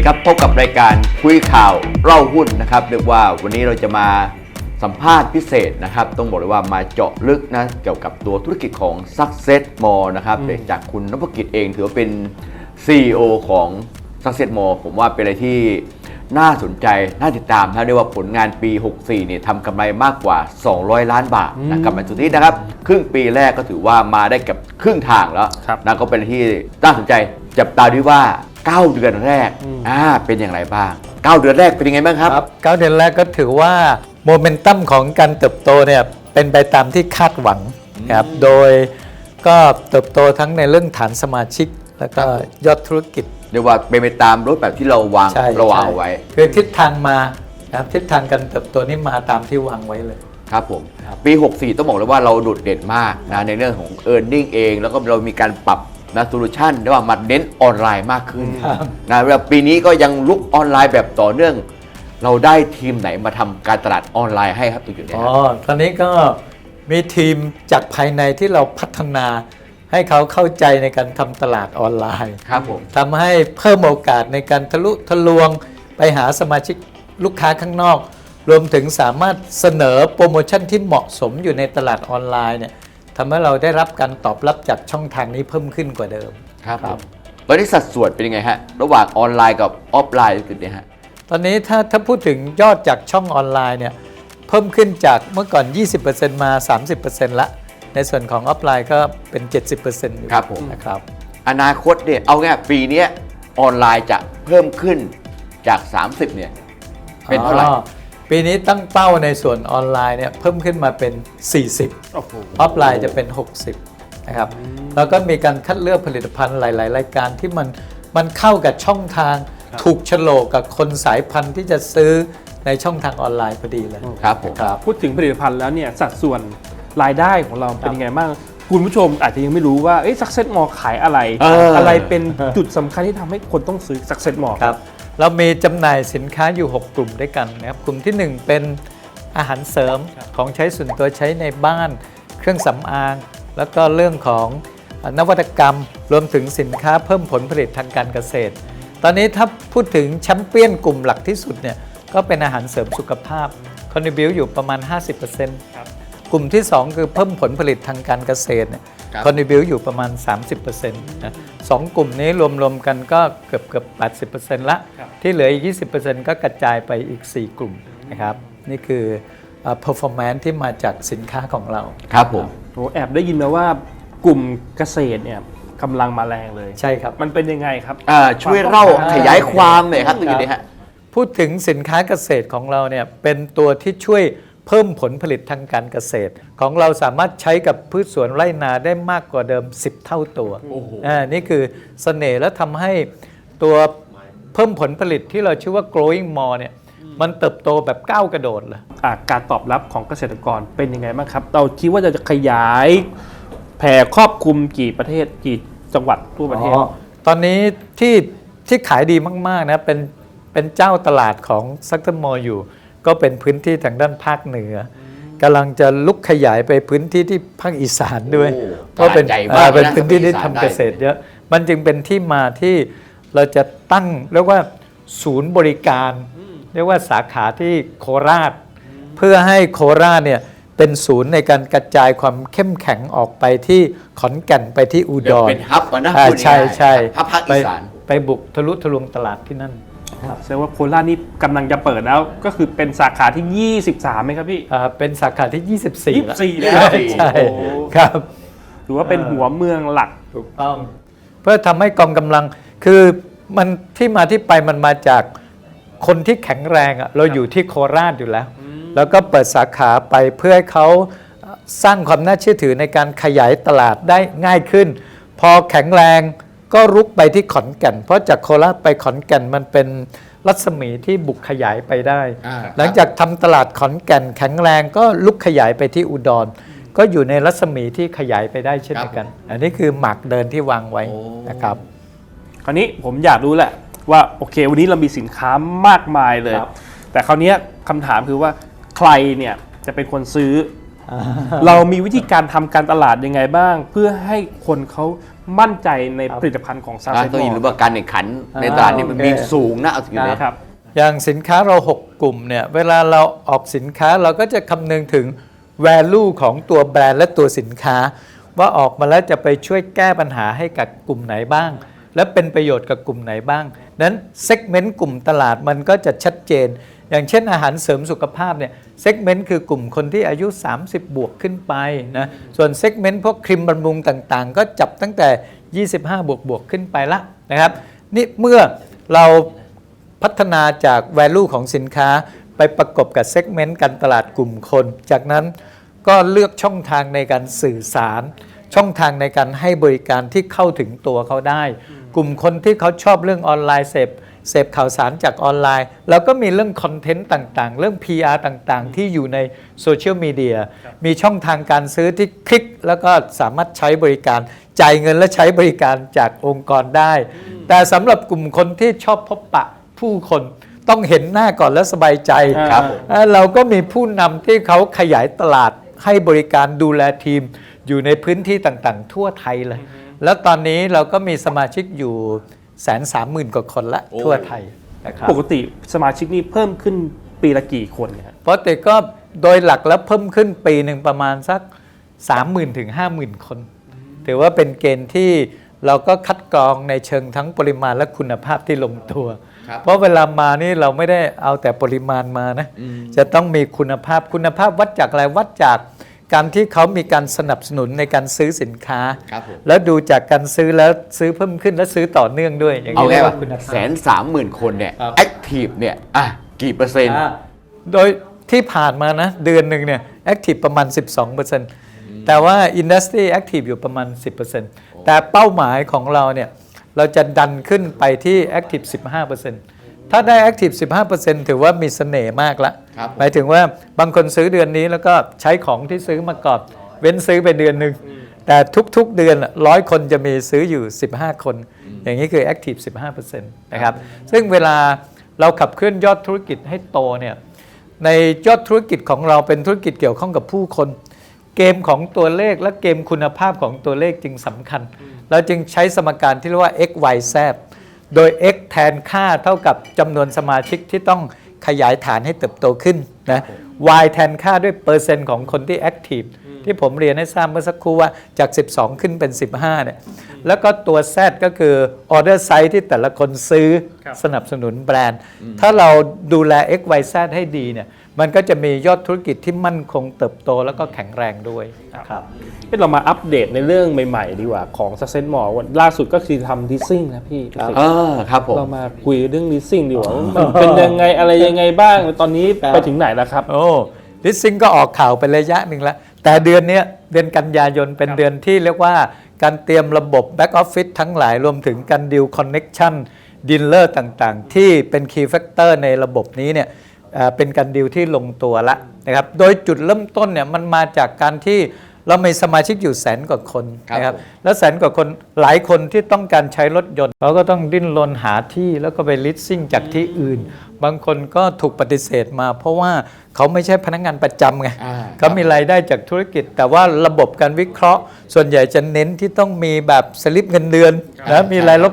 ดีครับ พบกับรายการคุยข่าวเล่าหุ้นนะครับเรียกว่าวันนี้เราจะมาสัมภาษณ์พิเศษนะครับ ต้องบอกเลยว่ามาเจาะลึกนะเกี่ยวกับตัวธุรกิจของ Success Mall นะครับโดยจากคุณนพกิจเองถือว่าเป็น CEO ของ Success Mall ผมว่าเป็นอะไรที่น่าสนใจ น่าติดตามนะเรียกว่าผลงานปี 64เนี่ยทำกำไรมากกว่า 200 ล้านบาทนะกับมันสุดที่นะครับ ครึ่งปีแรกก็ถือว่ามาได้กับครึ่งทางแล้วครับนะก็เป็นอะไรที่น่าสนใจจับตาด้วยว่า 9 เดือนแรกอ่าเป็นอย่างไรบ้าง 9 เดือนแรกเป็นยังไงบ้างครับครับเก้าเดือนแรกก็ถือว่าโมเมนตัมของการเติบโตเนี่ยเป็นไปตามที่คาดหวังครับโดยก็เติบโตทั้งในเรื่องฐานสมาชิก แล้วก็ยอดธุรกิจเรียกว่าเป็นไปตามรถแบบที่เราวางใช่เราวางใช่เอาไว้ คือทิศทางมาครับทิศทางการเติบโตนี่มาตามที่วางไว้เลยครับผมครับปี 64 ต้องบอกเลยว่าเราโดดเด่นมากนะในเรื่องของ e a r n i n g เอง แล้วก็เรามีการปรับ นะโซลูชันเรียกว่ามาเน้นออนไลน์มากขึ้นนะแล้วปีนี้ก็ยังลุกออนไลน์แบบต่อเนื่อง เราได้ทีมไหนมาทำการตลาดออนไลน์ให้ครับตรงจุดนี้อ๋คอรับตอนนี้ก็มีทีมจากภายในที่เราพัฒนาให้เขาเข้าใจในการทำตลาดออนไลน์ครับผมทำให้เพิ่มโอกาสในการทะลุทะลวงไปหาสมาชิกลูกค้าข้างนอก รวมถึงสามารถเสนอโปรโมชั่นที่เหมาะสมอยู่ในตลาดออนไลน์เนี่ย ทำให้เราได้รับการตอบรับจากช่องทางนี้เพิ่มขึ้นกว่าเดิม ครับคผรับมตอนนี้สัดส่วนเป็นยังไงฮะ ระหว่างออนไลน์กับออฟไลน์จุดนี้ฮะ ตอนนี้ถ้าถ้าพูดถึงยอดจากช่องออนไลน์เนี่ยเพิ่มขึ้นจากเมื่อก่อน 20%มา 30%ละ ในส่วนของออฟไลน์ก็เป็น 70%อยู่ครับผม นะครับ อนาคตเนี่ยเอาง่ายปีเนี้ยออนไลน์จะเพิ่มขึ้นจาก 30เนี่ยเป็นเท่าไหร่ อ๋อ ปีนี้ตั้งเป้าในส่วนออนไลน์เนี่ยเพิ่มขึ้นมาเป็น 40โอ้โหออฟไลน์จะเป็น 60 นะครับ แล้วก็มีการคัดเลือกผลิตภัณฑ์หลาย ๆ รายการที่มันมันเข้ากับช่องทาง ถูกโฉลกกับคนสายพันธุ์ที่จะซื้อในช่องทางออนไลน์พอดีเลยครับผมครับพูดถึงผลิตภัณฑ์แล้วเนี่ยสัดส่วนรายได้ของเราเป็นยังไงบ้างคุณผู้ชมอาจจะยังไม่รู้ว่า เอ๊ะ Success Mall ขายอะไรเออออะไรเป็นจุดสำคัญที่ทำให้คนต้องซื้อ Success Mall ครับ เรามีจำหน่ายสินค้าอยู่ 6 กลุ่มด้วยกันนะครับกลุ่มที่ 1 เป็นอาหารเสริมของใช้ส่วนตัวใช้ในบ้าน เครื่องสำอาง แล้วก็เรื่องของนวัตกรรม รวมถึงสินค้าเพิ่มผลผลิตทางการเกษตร ตอนนี้ถ้าพูดถึงแชมเปี้ยนกลุ่มหลักที่สุดเนี่ยก็เป็นอาหารเสริมสุขภาพคอนดิบิวอยู่ประมาณ 50%ครับกลุ่มที่ 2 คือเพิ่มผลผลิตทางการเกษตรเนี่ย ครับคอนดิบิวอยู่ประมาณ 30%นะสองกลุ่มนี้รวมๆกันก็เกือบเกือบ80%ละครับที่เหลืออีก 20%ก็กระจายไปอีก 4 กลุ่มนะครับ นี่คือเอ่อ performance ที่มาจากสินค้าของเรา ครับผมโอ้แอบได้ยินมาว่ากลุ่มเกษตรเนี่ยกำลังมาแรงเลย ใช่ครับ มันเป็นยังไงครับอ่าช่วยเล่าขยายความหน่อยครับตรงจุดนี้ฮะพูดถึงสินค้าเกษตรของเราเนี่ยเป็นตัวที่ช่วย เพิ่มผลผลิตทางการเกษตร ของเราสามารถใช้กับพืชสวนไร่นาได้มากกว่าเดิม 10 เท่าตัวโอ้โหอ่านี่คือเสน่ห์และทำให้ตัวเพิ่มผลผลิตที่เราชื่อว่า growing more เนี่ยมันเติบโตแบบก้าวกระโดดเลยอะการตอบรับของเกษตรกรเป็นยังไงบ้างครับ เราคิดว่าจะขยายแผ่ครอบคลุมกี่ประเทศกี่จังหวัดทั่วประเทศอ๋อตอนนี้ที่ที่ขายดีมาก ๆ นะ เป็นเป็นเจ้าตลาดของซักเตอร์มออยู่ ก็เป็นพื้นที่ทางด้านภาคเหนือกำลังจะลุกขยายไปพื้นที่ที่ภาคอีสานด้วยโอ้เพราะเป็นตลาดใหญ่มากเอ่อเป็นนะพื้นที่ที่ภาคอีสานทำเกษตรเยอะมันจึงเป็นที่มาที่เราจะตั้งเรียกว่าศูนย์บริการ เรียกว่าสาขาที่โคราช เพื่อให้โคราชเนี่ยเป็นศูนย์ในการกระจายความเข้มแข็งออกไปที่ขอนแก่นไปที่อุเดี๋ดยวรเป็นฮับอะนะอ่าพูดง่ายๆใช่ใช่ฮับภาคอีสานไปไปบุกทะลุทะลวงตลาดที่นั่น แสดงว่าโคราชนี่กำลังจะเปิดแล้ว ก็คือเป็นสาขาที่ 23ไหมครับพี่ อ่าเป็นสาขาที่ 24แล้ว24แล้วใช่ใช่โอ้โหครับถือว่าเป็นหัวเมืองหลัก ถูกต้อง เพื่อทำให้กองกำลังคือมันที่มาที่ไปมันมาจากคนที่แข็งแรงอะเราอยู่ที่โคราชอยู่แล้ว แล้วก็เปิดสาขาไปเพื่อให้เขาสร้างความน่าเชื่อถือในการขยายตลาดได้ง่ายขึ้น พอแข็งแรง ก็รุกไปที่ขอนแก่น เพราะจากโคราชไปขอนแก่นมันเป็นรัศมีที่บุกขยายไปได้ อ่า หลังจากทำตลาดขอนแก่นแข็งแรงก็ลุกขยายไปที่อุดร ก็อยู่ในรัศมีที่ขยายไปได้เช่นเดียวกัน อันนี้คือหมากเดินที่วางไว้โอ้นะครับ คราวนี้ผมอยากรู้แหละว่าโอเค วันนี้เรามีสินค้ามากมายเลย ครับแต่คราวเนี้ยคำถามคือว่าใครเนี่ยจะเป็นคนซื้อ เรามีวิธีการทำการตลาดยังไงบ้าง เพื่อให้คนเขา มั่นใจในผลิตภัณฑ์ของซาอ่าเซนต้องมอย่าลืมอว่าการแข่งขันในตลาดนี่มันโอเคมีสูงนะเอาสิ่งนี้ครับอย่างสินค้าเรา 6 กลุ่มเนี่ย เวลาเราออกสินค้าเราก็จะคำนึงถึง value ของตัวแบรนด์และตัวสินค้า ว่าออกมาแล้วจะไปช่วยแก้ปัญหาให้กับกลุ่มไหนบ้าง และเป็นประโยชน์กับกลุ่มไหนบ้าง นั้นเซกเมนต์กลุ่มตลาดมันก็จะชัดเจน อย่างเช่นอาหารเสริมสุขภาพเนี่ยเซกเมนต์คือกลุ่มคนที่อายุ 30 บวกขึ้นไปนะส่วนเซกเมนต์พวกครีมบำรุงต่างๆ ก็จับตั้งแต่ 25 บวกบวกขึ้นไปละนะครับนี่เมื่อเราพัฒนาจาก value ของสินค้าไปประกบกับ segment การตลาดกลุ่มคน จากนั้นก็เลือกช่องทางในการสื่อสาร ช่องทางในการให้บริการที่เข้าถึงตัวเขาได้ กลุ่มคนที่เขาชอบเรื่องออนไลน์เสพ เสพข่าวสารจากออนไลน์ แล้วก็มีเรื่องคอนเทนต์ต่างๆ เรื่อง PR ต่างๆ ที่อยู่ในโซเชียลมีเดียมีช่องทางการซื้อที่คลิก แล้วก็สามารถใช้บริการ จ่ายเงินและใช้บริการจากองค์กรได้ แต่สำหรับกลุ่มคนที่ชอบพบปะผู้คนต้องเห็นหน้าก่อนแล้วสบายใจครับผมเอ่อเราก็มีผู้นำที่เขาขยายตลาดให้บริการดูแลทีม อยู่ในพื้นที่ต่างๆ ทั่วไทยเลย แล้วตอนนี้เราก็มีสมาชิกอยู่ แสนสามหมื่นกว่าคนละโอ้ทั่วไทยนะครับปกติสมาชิกนี่เพิ่มขึ้นปีละกี่คนเนี่ยครับเพราะแต่ก็โดยหลักแล้วเพิ่มขึ้นปีหนึ่งประมาณสัก 30,000ถึง50,000 คน ถือว่าเป็นเกณฑ์ที่เราก็คัดกรองในเชิงทั้งปริมาณและคุณภาพที่ลงตัวครับเพราะเวลามานี่เราไม่ได้เอาแต่ปริมาณมานะ จะต้องมีคุณภาพคุณภาพวัดจากอะไรวัดจาก การที่เขามีการสนับสนุนในการซื้อสินค้า ครับผม แล้วดูจากการซื้อแล้วซื้อเพิ่มขึ้นและซื้อต่อเนื่องด้วยอย่างเอานี้ไงเรียกวะว่าคุณภาพ แสนสามหมื่นคนเนี่ยครับ แอคทีฟเนี่ยอะกี่เปอร์เซ็นต์ อ่า โดยที่ผ่านมานะ เดือนหนึ่งเนี่ยแอคทีฟประมาณ 12%แต่ว่า Industry Active อยู่ประมาณ 10%แต่เป้าหมายของเราเนี่ย เราจะดันขึ้นไปที่ Active 15% ถ้าได้ Active 15%ถือว่ามีเสน่ห์มากละครับหมายถึงว่าบางคนซื้อเดือนนี้แล้วก็ใช้ของที่ซื้อมาก่อนเว้นซื้อไปเดือนหนึ่ง แต่ทุกๆเดือนร้อยคนจะมีซื้ออยู่ 15 คน อย่างนี้คือ Active 15%นะครับ ซึ่งเวลาเราขับเคลื่อนยอดธุรกิจให้โตเนี่ย ในยอดธุรกิจของเราเป็นธุรกิจเกี่ยวข้องกับผู้คน เกมของตัวเลขและเกมคุณภาพของตัวเลขจึงสำคัญ เราจึงใช้สมการที่เรียกว่า x y z โดย x แทนค่าเท่ากับจำนวนสมาชิกที่ต้องขยายฐานให้เติบโตขึ้นนะ y แทนค่าด้วยเปอร์เซ็นต์ของคนที่แอคทีฟ ผมเรียนให้ทราบเมื่อสักครู่ว่าจาก 12 ขึ้นเป็น 15เนี่ยแล้วก็ตัว Z ก็คือ order size ที่แต่ละคนซื้อครับสนับสนุนแบรนด์ ถ้าเราดูแล X Y Z ให้ดีเนี่ยมันก็จะมียอดธุรกิจที่มั่นคงเติบโตแล้วก็แข็งแรงด้วยนะครับเอ้ยเรามาอัปเดตในเรื่องใหม่ ๆ ดีกว่าของซาเซนมอวันล่าสุดก็คือทำดิสซิ่งนะพี่ครับเออครับผมเรามาคุยเรื่องดิสซิ่งดีกว่าว่ามันเป็นยังไงอะไรยังไงบ้าง ตอนนี้ไปถึงไหนแล้วครับ โอ้ลิสซิงก็ออกข่าวเป็นระยะหนึ่งแล้ว แต่เดือนเนี้ยเดือนกันยายนเป็นครับเดือนที่เรียกว่าการเตรียมระบบแบ็กออฟฟิศทั้งหลายรวมถึงการดิวคอนเน็ชันดิลเลอร์ต่างๆ ที่เป็นคีย์แฟกเตอร์ในระบบนี้เนี่ยเอ่อเป็นการดิวที่ลงตัวละนะครับ โดยจุดเริ่มต้นเนี่ยมันมาจากการที่ เรามีสมาชิกอยู่แสนกว่าคนครับนะครับผมแล้วแสนกว่าคนหลายคนที่ต้องการใช้รถยนต์เขาก็ต้องดิ้นรนหาที่แล้วก็ไปลิสซิ่งจากที่อื่น บางคนก็ถูกปฏิเสธมา เพราะว่าเขาไม่ใช่พนักงานประจำไงอ่าเขามีรายได้จากธุรกิจ แต่ว่าระบบการวิเคราะห์ ส่วนใหญ่จะเน้นที่ต้องมีแบบสลิปเงินเดือนนะมีรายรับ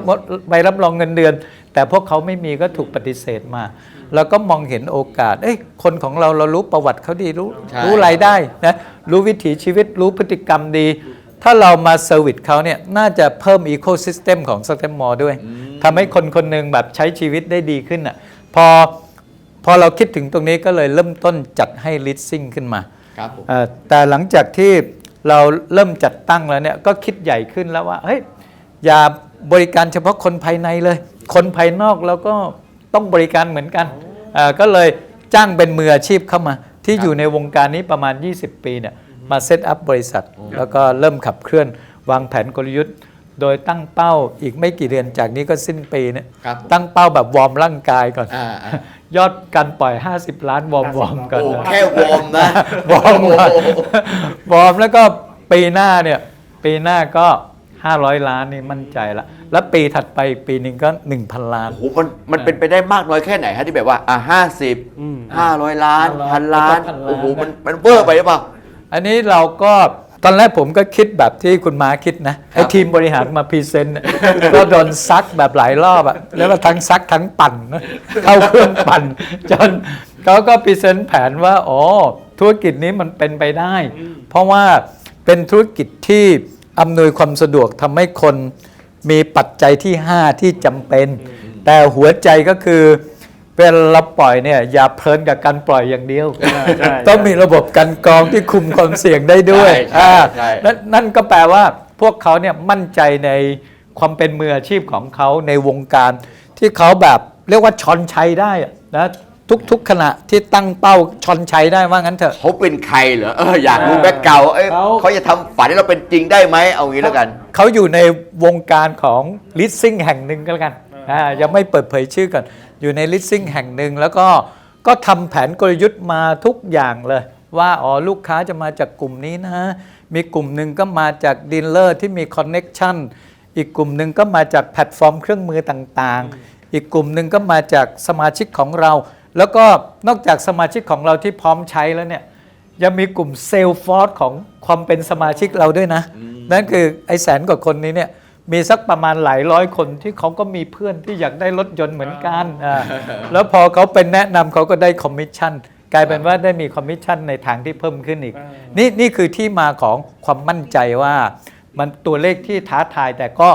ใบรับรองเงินเดือน แต่พวกเขาไม่มีก็ถูกปฏิเสธมา แล้วก็มองเห็นโอกาส เอ้ยคนของเราเรารู้ประวัติเขาดีรู้ใช่ รู้รายได้นะรู้วิถีชีวิตรู้พฤติกรรมดี ถ้าเรามาเซอร์วิสเขาเนี่ยน่าจะเพิ่มอีโค y ิสเต็มของสเต็มมอด้วยทำให้คนคนหนึ่งแบบใช้ชีวิตได้ดีขึ้นอะพอพอเราคิดถึงตรงนี้ก็เลยเริ่มต้นจัดให้ลิสซิ่งขึ้นมา ครับผม เอ่อแต่หลังจากที่เราเริ่มจัดตั้งแล้วเนี่ยก็คิดใหญ่ขึ้นแล้วว่าเฮ้ยอย่าบริการเฉพาะคนภายในเลย คนภายนอกเราก็ต้องบริการเหมือนกันเอ่อก็เลยจ้างเป็นมืออาชีพเข้ามา ที่ครับอยู่ในวงการนี้ประมาณ 20 ปีเนี่ยมาเซตอัพบริษัท แล้วก็เริ่มขับเคลื่อนวางแผนกลยุทธ์ โดยตั้งเป้าอีกไม่กี่เดือนจากนี้ก็สิ้นปีเนี่ยครับตั้งเป้าแบบวอร์มร่างกายก่อนอ่าอ่ายอดการปล่อย 50 ล้านวอร์มวอร์มก่อนโอ้นะแค่วอร์มนะวอร์มก่อนโโหวอร์มแล้วก็ปีหน้าเนี่ยปีหน้าก็ 500 ล้านนี่มั่นใจละ แล้วปีถัดไปอีกปีหนึ่งก็ 1,000 ล้าน โอ้โหมันมันเป็นไปได้มากน้อยแค่ไหนฮะที่แบบว่าอะห้าสิบอืมห้าร้อยล้าน500พันล้านแล้วก็พันล้าน โอ้โหมันมันเวอร์ไปหรือเปล่า อันนี้เราก็ตอนแรกผมก็คิดแบบที่คุณมาคิดนะไอ้ทีมบริหารมาพรีเซนต์ ก็โดนซักแบบหลายรอบอะแล้วก็ทั้งซักทั้งปั่นนะเข้าเครื่องปั่น จนเขาก็พรีเซนต์แผนว่าอ๋อธุรกิจนี้มันเป็นไปได้ เพราะว่าเป็นธุรกิจที่ อำนวยความสะดวกทำให้คนมีปัจจัยที่ 5 ที่จำเป็น แต่หัวใจก็คือเวลาเราปล่อยเนี่ยอย่าเพลินกับการปล่อยอย่างเดียว ใช่ต้องมีระบบกันกรองที่คุมความเสี่ยงได้ด้วยใช่ใช่อ่าใช่ นั่นนั่นก็แปลว่าพวกเขาเนี่ยมั่นใจในความเป็นมืออาชีพของเขาในวงการ ที่เขาแบบเรียกว่าชอนชัยได้อะนะ ทุก ๆ ขณะที่ตั้งเป้าชอนชัยได้ว่างั้นเถอะ เขาเป็นใครเหรอเอออยากรู้แบ็คเก่าเอ้ยเขา เขาจะทำฝันให้เราเป็นจริงได้ไหมเอางี้แล้วกัน เขาอยู่ในวงการของลิสซิ่งแห่งหนึ่งก็แล้วกันอ่ายังไม่เปิดเผยชื่อก่อน อยู่ในลิสซิ่งแห่งหนึ่งแล้วก็ก็ทำแผนกลยุทธ์มาทุกอย่างเลย ว่าอ๋อลูกค้าจะมาจากกลุ่มนี้นะ มีกลุ่มหนึ่งก็มาจากดีลเลอร์ที่มีคอนเน็กชันอีกกลุ่มหนึ่งก็มาจากแพลตฟอร์มเครื่องมือต่างๆ อีกกลุ่มหนึ่งก็มาจากสมาชิกของเราแล้วก็นอกจากสมาชิกของเราที่พร้อมใช้แล้วเนี่ยยังมีกลุ่มเซลล์ฟอร์สของความเป็นสมาชิกเราด้วยนะ นั่นคือไอ้แสนกว่าคนนี้เนี่ยมีสักประมาณหลายร้อยคนที่เขาก็มีเพื่อนที่อยากได้รถยนต์เหมือนกันอ่าแล้วพอเขาเป็นแนะนำเขาก็ได้คอมมิชชั่นกลายเป็นว่าได้มีคอมมิชชั่นในทางที่เพิ่มขึ้นอีก นี่นี่คือที่มาของความมั่นใจว่า มันตัวเลขที่ท้าทายแต่ก็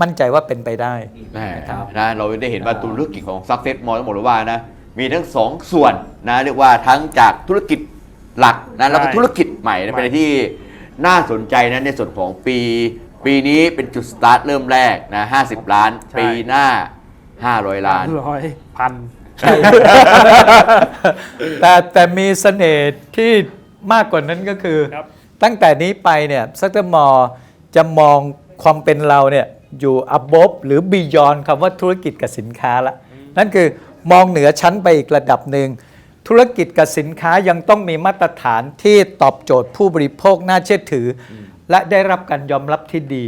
มั่นใจว่าเป็นไปได้แม่ครับนะเราได้เห็นว่าธุรกิจของ Success Mall ต้องบอกเลยว่านะ มีทั้งสองส่วนนะเรียกว่าทั้งจากธุรกิจหลักนะแล้วก็ใช่ธุรกิจใหม่นะเป็นอะไรที่น่าสนใจนะในส่วนของปี ปีนี้เป็นจุดสตาร์ทเริ่มแรกนะ50 ล้าน ใช่ ปีหน้า 500 ล้าน ร้อยพัน แต่แต่มีเสน่ห์ที่มากกว่านั้นก็คือ ครับ ตั้งแต่นี้ไปเนี่ยซัตเตอร์มอจะมองความเป็นเราเนี่ยอยู่ above หรือ beyond คำว่าธุรกิจกับสินค้าละนั่นคือ มองเหนือชั้นไปอีกระดับหนึ่ง ธุรกิจกับสินค้ายังต้องมีมาตรฐานที่ตอบโจทย์ผู้บริโภคน่าเชื่อถืออและได้รับการยอมรับที่ดี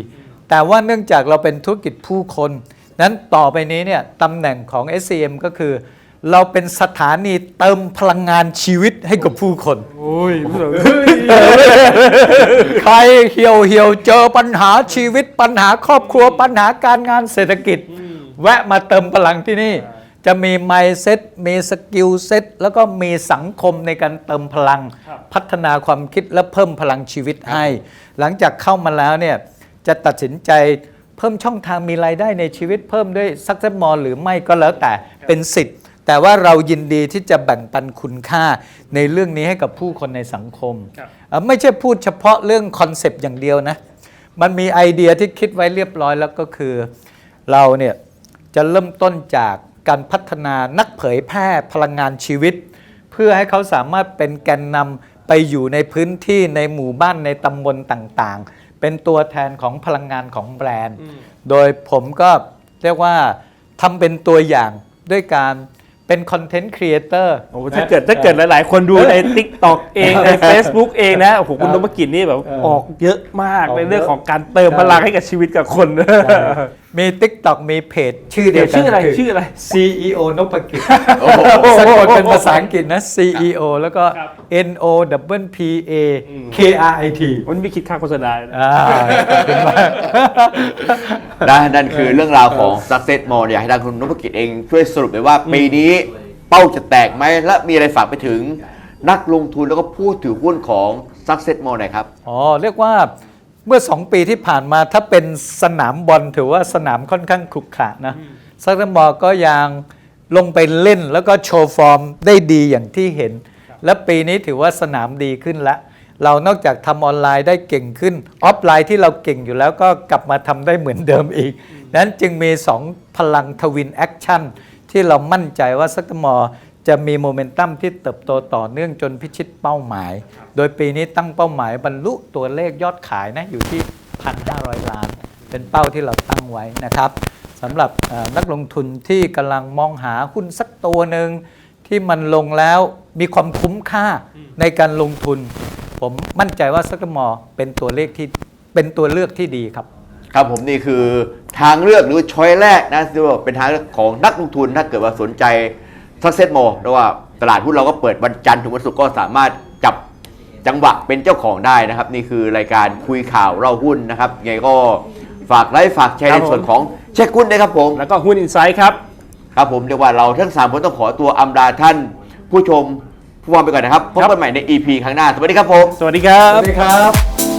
แต่ว่าเนื่องจากเราเป็นธุรกิจผู้คน นั้นต่อไปนี้เนี่ยตำแหน่งของ SCM ก็คือ เราเป็นสถานีเติมพลังงานชีวิตให้กับผู้คน โอ้ยใครเหี่ยวเหี่ยวเจอปัญหาชีวิตปัญหาครอบครัวปัญหาการงานเศรษฐกิจ แวะมาเติมพลังที่นี่ จะมีไมเซ็ตมีสกิลเซ็ตแล้วก็มีสังคมในการเติมพลังครับพัฒนาความคิดและเพิ่มพลังชีวิตให้ หลังจากเข้ามาแล้วเนี่ยจะตัดสินใจเพิ่มช่องทางมีรายได้ในชีวิตเพิ่มด้วยซักเซมอลหรือไม่ก็แล้วแต่เป็นสิทธิ์ แต่ว่าเรายินดีที่จะแบ่งปันคุณค่าในเรื่องนี้ให้กับผู้คนในสังคมครับเอ่อไม่ใช่พูดเฉพาะเรื่องคอนเซปต์อย่างเดียวนะ มันมีไอเดียที่คิดไว้เรียบร้อยแล้วก็คือ เราเนี่ยจะเริ่มต้นจาก การพัฒนานักเผยแพร่พลังงานชีวิต เพื่อให้เขาสามารถเป็นแกนนำไปอยู่ในพื้นที่ในหมู่บ้านในตำบลต่างๆ เป็นตัวแทนของพลังงานของแบรนด์ โดยผมก็เรียกว่าทำเป็นตัวอย่างด้วยการเป็นคอนเทนต์ครีเอเตอร์โอ้ถ้าเกิดถ้าเกิดหลาย ๆ คนดูใน t ิ k t o k เองใน Facebook เองนะโอ้โหคุณนพกิจนี่แบบเออออกเยอะมากออกในเรื่องเยอะของการเติมพลังให้กับชีวิตกับคน มี TikTok มีเพจชื่อเดียวกันชื่ออะไรคืชื่ออะไร CEO นพกิจโอ้โหสะกดเป็นภาษาอังกฤษนะ CEO แล้วก็ครับ N O W P A K R I T มันไม่คิดค่าโฆษณาเลยนะอ่าขอบคุณมากนะนั่นคือเรื่องราวของ Success Mall อยากให้ทางคุณนพกิจเองช่วยสรุปเลยว่าปีนี้เป้าจะแตกไหมและมีอะไรฝากไปถึงนักลงทุนแล้วก็ผู้ถือหุ้นของ Success Mall หน่อยครับ อ๋อ เรียกว่าเมื่อ2ปีที่ผ่านมาถ้าเป็นสนามบอลถือว่าสนามค่อนข้างขรุขระนะซักเตอร์มอลก็ยังลงไปเล่นแล้วก็โชว์ฟอร์มได้ดีอย่างที่เห็น และปีนี้ถือว่าสนามดีขึ้นแล้วเรานอกจากทำออนไลน์ได้เก่งขึ้น ออฟไลน์ที่เราเก่งอยู่แล้วก็กลับมาทำได้เหมือนเดิมอีก นั้นจึงมี 2 พลังทวินแอคชั่นที่เรามั่นใจว่าซักเตอร์มอล จะมีโมเมนตัมที่เติบโตต่อเนื่องจนพิชิตเป้าหมาย โดยปีนี้ตั้งเป้าหมายบรรลุตัวเลขยอดขายนะอยู่ที่ 1,500 ล้าน เป็นเป้าที่เราตั้งไว้นะครับสำหรับเอ่อนักลงทุนที่กำลังมองหาหุ้นสักตัวหนึ่งที่มันลงแล้วมีความคุ้มค่าในการลงทุน ผมมั่นใจว่าซักมอเป็นตัวเลขที่เป็นตัวเลือกที่ดีครับ ครับผมนี่คือทางเลือกหรือช้อยแรกนะที่ว่าเป็นทางเลือกของนักลงทุนถ้าเกิดว่าสนใจ Success Mall เพราะว่าตลาดหุ้นเราก็เปิดวันจันทร์ถึงวันศุกร์ก็สามารถจับจังหวะเป็นเจ้าของได้นะครับ นี่คือรายการคุยข่าวเล่าหุ้นนะครับยังไงก็ฝากไลค์ฝากแชร์ครัในบผมส่วนของเช็คหุ้นด้วยครับผม แล้วก็หุ้นอินไซด์ครับ ครับผมเรียกว่าเราทั้งสามคนต้องขอตัวอำลาท่าน ผู้ชมผู้ฟังไปก่อนนะครับพบกันใหม่ใน EP ครั้งหน้า สวัสดีครับผม สวัสดีครับ สวัสดีครับ